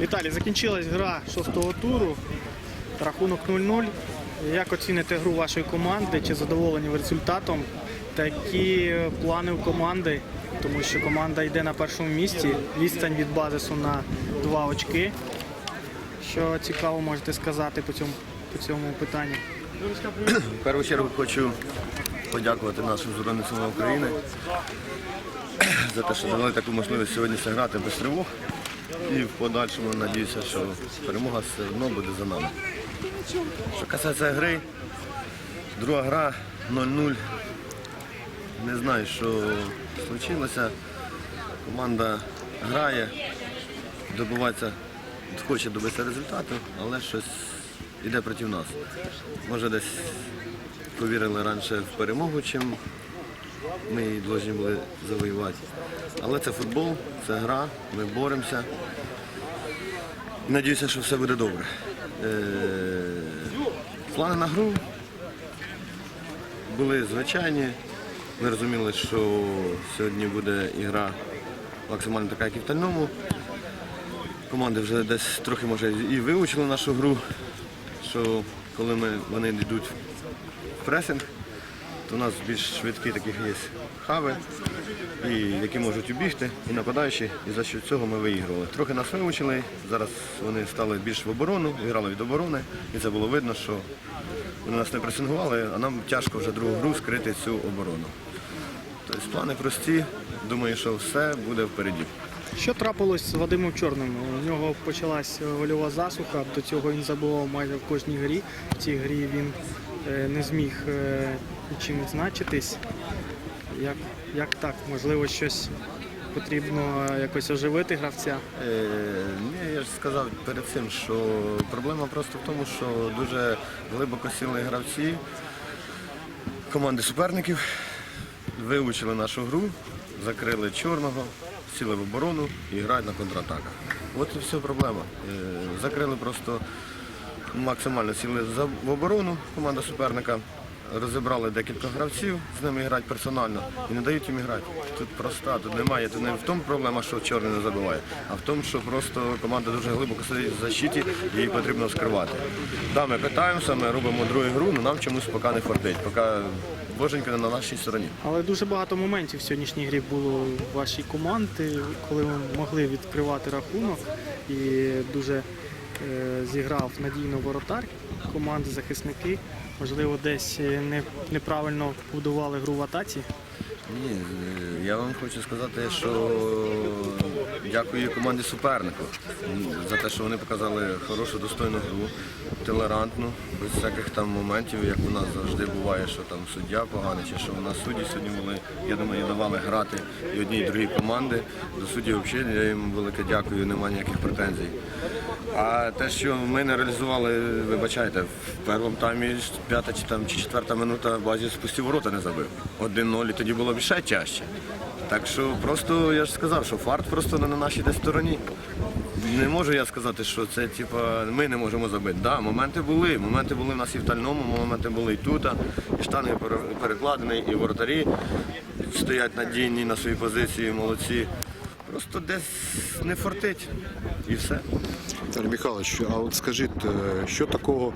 Віталій, закінчилась гра шостого туру. Рахунок 0-0. Як оціните гру вашої команди? Чи задоволені ви результатом? Такі плани у команди, тому що команда йде на першому місці. Відстань від базису на два очки. Що цікаво можете сказати по цьому, по цьому питанню? В першу чергу хочу подякувати нашим Збройним силам України за те, що дали таку можливість сьогодні зіграти без тривог. І в подальшому надіюся, що перемога все одно буде за нами. Що касається гри, друга гра 0-0. Не знаю, що случилося. Команда грає, добивається, хоче добитися результату, але щось йде проти нас. Може десь повірили раніше в перемогу, чим ми її повинні були завоювати. Але це футбол, це гра, ми боремося. Надіюся, що все буде добре. Е, Плани на гру були звичайні. Ми розуміли, що сьогодні буде ігра максимально така, як і в Тальному. Команди вже десь трохи може і вивчили нашу гру, що коли ми, вони йдуть в пресинг, у нас більш швидкі таких є хави, і, які можуть убігти, і нападаючі, і за що цього ми виігрували. Трохи нас вивчили, зараз вони стали більш в оборону, грали від оборони, і це було видно, що вони нас не пресингували, а нам тяжко вже другу гру скрити цю оборону. Тобто плани прості, думаю, що все буде впереді. Що трапилось з Вадимом Чорним? У нього почалась гольова засуха, до цього він забував майже в кожній грі. В цій грі він е, не зміг нічим відзначитись. Як, як так? Можливо, щось потрібно е, якось оживити гравця? Е, ні, я ж сказав перед цим, що проблема просто в тому, що дуже глибоко сіли гравці команди суперників, вивчили нашу гру, закрили чорного, сіли в оборону і грають на контратаках. От і вся проблема. Е, закрили просто максимально сіли в оборону команда суперника. Розібрали декілька гравців, з ними грають персонально і не дають їм грати. Тут проста, тут немає. Тут не в тому проблема, що чорний не забиває, а в тому, що просто команда дуже глибоко сидить в защиті, її потрібно скривати. Да, ми питаємося, ми робимо другу гру, але нам чомусь поки не фортить, поки боженька не на нашій стороні. Але дуже багато моментів в сьогоднішній грі було вашій команди, коли ви могли відкривати рахунок і дуже е, зіграв надійно воротар команди, захисники. Можливо, десь е, не, неправильно побудували гру в атаці. Ні, е, я вам хочу сказати, що дякую команді супернику за те, що вони показали хорошу, достойну гру, толерантну, без всяких там моментів, як у нас завжди буває, що там суддя поганий, чи що у нас судді сьогодні були, я думаю, давали грати і одній, і другій команди. До суддів взагалі я їм велике дякую, немає ніяких претензій. А те, що ми не реалізували, вибачайте, в першому таймі п'ята чи там чи четверта минута базі спустив ворота не забив. 1-0 і тоді було б ще тяжче. Так що просто я ж сказав, що фарт просто не на нашій десь стороні. Не можу я сказати, що це типа ми не можемо забити. Да, моменти були. Моменти були в нас і в тальному, моменти були і тут, і штанги пере- перекладені, і воротарі стоять надійні на своїй позиції, молодці. Просто десь не фортить і все. Віталій Михайлович, а от скажіть, е, що такого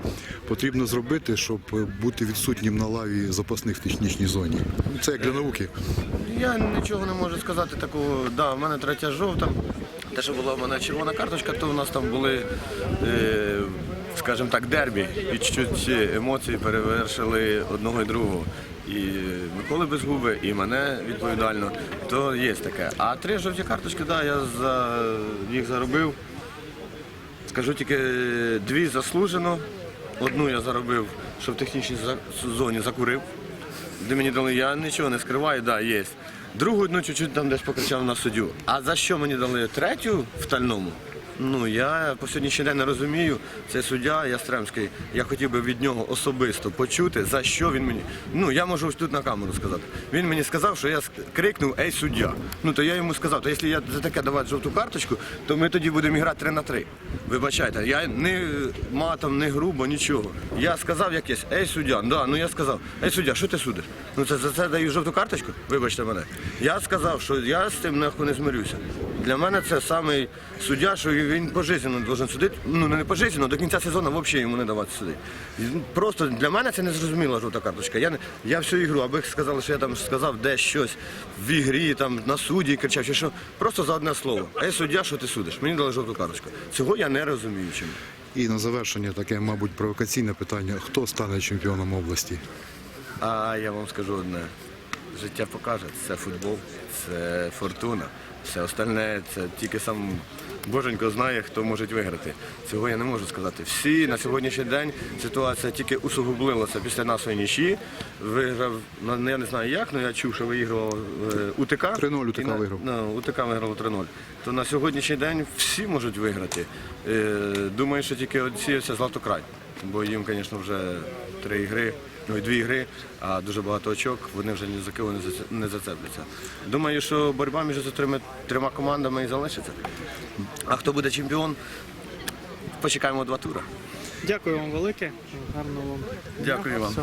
потрібно зробити, щоб е, бути відсутнім на лаві запасних в технічній зоні? Ну, Це як для науки. Я нічого не можу сказати такого. Да, в мене третя жовта. Те, що була в мене червона карточка, то в нас там були, е, скажімо так, дербі. І чуть-чуть емоції перевершили одного і другого. І Миколи Безгуби, і мене відповідально, то є таке. А три жовті карточки, да, я за, їх заробив. Скажу тільки дві заслужено. Одну я заробив, що в технічній зоні закурив. Де мені дали, я нічого не скриваю, да, є. Другу одну чуть-чуть там десь покричав на суддю. А за що мені дали третю в тальному? Ну я по сьогоднішній день не розумію. Це суддя Ястремський. Я хотів би від нього особисто почути, за що він мені. Ну я можу тут на камеру сказати. Він мені сказав, що я крикнув Ей, суддя. Ну то я йому сказав, то якщо я за таке давати жовту карточку, то ми тоді будемо грати 3 на 3. Вибачайте, я не матом, не грубо, нічого. Я сказав якесь, ей, суддя, да, ну я сказав, ей, суддя, що ти судиш? Ну це за це даю жовту карточку? Вибачте мене. Я сказав, що я з цим нахуй не змирюся. Для мене це самий суддя, що він пожизненно должен судити. Ну не пожизненно, до кінця сезону взагалі йому не давати судити. Просто для мене це незрозуміла жовта карточка. Я, не, я всю ігру, аби сказали, що я там сказав десь щось в ігрі, там на суді кричав, чи що. Просто за одне слово. А я суддя, що ти судиш? Мені дали жовту карточку. Цього я не розумію чому. І на завершення таке, мабуть, провокаційне питання: хто стане чемпіоном області? А я вам скажу одне. Життя покаже, це футбол, це фортуна. Все остальне це тільки сам Боженько знає, хто може виграти. Цього я не можу сказати. Всі на сьогоднішній день ситуація тільки усугублилася після нашої нічі. Виграв, ну я не знаю як, але я чув, що виігрував е, УТК. 3:0 УТК виграв. Ну, УТК виграв 3-0. То на сьогоднішній день всі можуть виграти. Е, Думаю, що тільки відсіявся Златокрай. Бо їм, звісно, вже три ігри, ну і дві гри, а дуже багато очок, вони вже ні за кого не заце- не зацепляться. Думаю, що боротьба між трьома трьома командами і залишиться. А хто буде чемпіон, почекаємо два тури. Дякую вам велике. Гарного вам. Дякую вам.